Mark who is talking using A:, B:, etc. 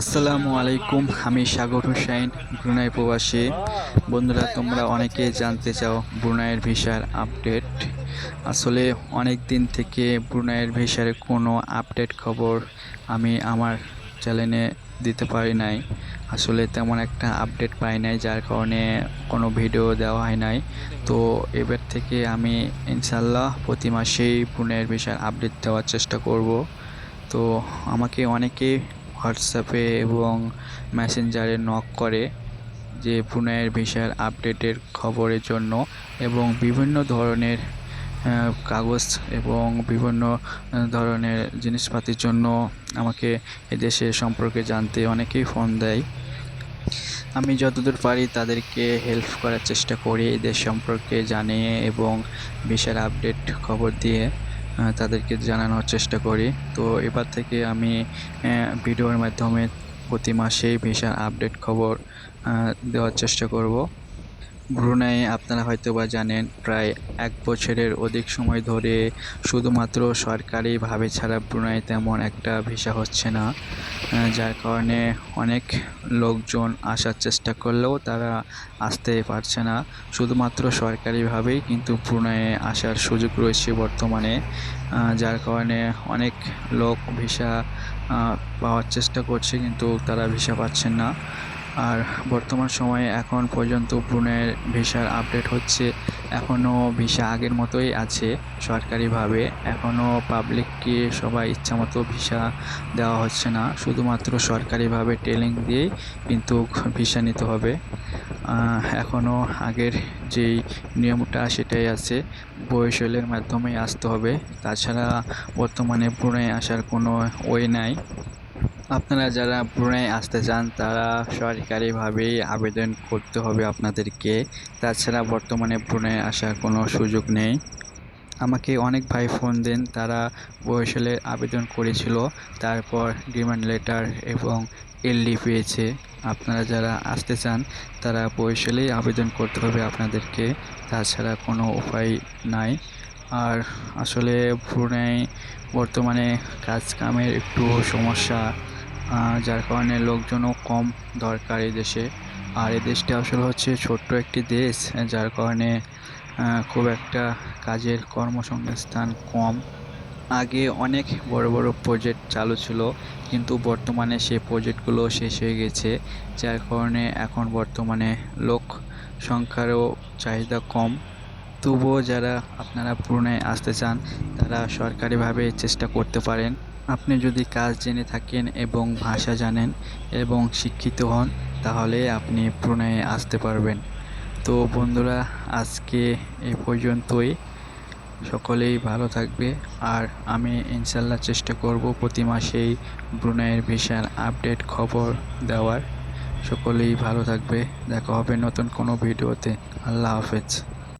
A: আসসালামু আলাইকুম, আমি সাগর হুসাইন ব্রুনাই প্রবাসী। বন্ধুরা, তোমরা অনেকে জানতে চাও ব্রুনাইয়ের ভিসার আপডেট। আসলে অনেক দিন থেকে ব্রুনাইয়ের ভিসার কোনো আপডেট খবর আমি আমার চ্যানেলে দিতে পারি নাই। আসলে তেমন একটা আপডেট পাই নাই, যার কারণে কোনো ভিডিও দেওয়া হয় নাই। তো এবার থেকে আমি ইনশাল্লাহ প্রতি মাসেই ব্রুনাইয়ের ভিসার আপডেট দেওয়ার চেষ্টা করব। তো আমাকে অনেকে হোয়াটসঅ্যাপে এবং মেসেঞ্জারে নক করে যে ব্রুনাইয়ের ভিসার আপডেটের খবরের জন্য এবং বিভিন্ন ধরনের কাগজ এবং বিভিন্ন ধরনের জিনিসপাতির জন্য আমাকে এদেশে সম্পর্কে জানতে অনেকেই ফোন দেয়। আমি যতদূর পারি তাদেরকে হেল্প করার চেষ্টা করি এদের সম্পর্কে জানিয়ে এবং ভিসার আপডেট খবর দিয়ে। তাদেরকে জানানোর চেষ্টা করি। তো এবার থেকে আমি ভিডিওর মাধ্যমে প্রতি মাসেই ভিসার আপডেট খবর দেওয়ার চেষ্টা করব। ব্রুনাই, আপনারা হয়তো বা জানেন, প্রায় এক বছরের অধিক সময় ধরে শুধুমাত্র সরকারিভাবে ছাড়া ব্রুনাই তেমন একটা ভিসা হচ্ছে না। যার কারণে অনেক লোকজন আসার চেষ্টা করলেও তারা আসতে পারছে না। শুধুমাত্র সরকারিভাবেই কিন্তু ব্রুনাইয়ে আসার সুযোগ রয়েছে বর্তমানে। যার কারণে অনেক লোক ভিসা পাওয়ার চেষ্টা করছে কিন্তু তারা ভিসা পাচ্ছেন না। আর বর্তমান সময়ে এখন পর্যন্ত ব্রুনাইয়ের ভিসার আপডেট হচ্ছে এখনও ভিসা আগের মতোই আছে সরকারিভাবে। এখনও পাবলিককে সবাই ইচ্ছামতো ভিসা দেওয়া হচ্ছে না, শুধুমাত্র সরকারিভাবে টেলিং দিয়েই কিন্তু ভিসা নিতে হবে। এখনও আগের যেই নিয়মটা সেটাই আছে বয়সলের মাধ্যমেই আসতে হবে। তাছাড়া বর্তমানে ব্রুনাই আসার কোনো ওয়ে নাই। আপনারা যারা ব্রুনাই আসতে চান, তারা সরকারিভাবেই আবেদন করতে হবে আপনাদেরকে। তাছাড়া বর্তমানে ব্রুনাই আসার কোনো সুযোগ নেই। আমাকে অনেক ভাই ফোন দেন, তারা বয়সলের আবেদন করেছিল। তারপর ডিমান্ড লেটার এবং এলডি পেয়েছে। আপনারা যারা আসতে চান, তারা বয়সলেই আবেদন করতে হবে আপনাদেরকে। তাছাড়া কোনো উপায় নাই। আর আসলে ব্রুনাই বর্তমানে কাজ কামের একটু সমস্যা। যার কারণে লোকজনও কম দরকার এই দেশে। আর এই দেশটা আসলে হচ্ছে ছোট্ট একটি দেশ, যার কারণে খুব একটা কাজের কর্মসংস্থান কম। আগে অনেক বড় বড় প্রজেক্ট চালু ছিল, কিন্তু বর্তমানে সে প্রজেক্টগুলো শেষ হয়ে গেছে, যার কারণে এখন বর্তমানে লোক সংখ্যারও চাহিদা কম। তবুও যারা আপনারা পুরোনায় আসতে চান, তারা সরকারিভাবে চেষ্টা করতে পারেন। আপনি যদি কাজ জেনে থাকেন এবং ভাষা জানেন এবং শিক্ষিত হন, তাহলে আপনি পুরোনায় আসতে পারবেন। তো বন্ধুরা, আজকে এ পর্যন্তই। সকলেই ভালো থাকবে। আর আমি ইনশাল্লাহ চেষ্টা করব প্রতি মাসেই ব্রুনাইয়ের ভিসার আপডেট খবর দেওয়ার। সকলেই ভালো থাকবে। দেখা হবে নতুন কোনো ভিডিওতে। আল্লাহ হাফেজ।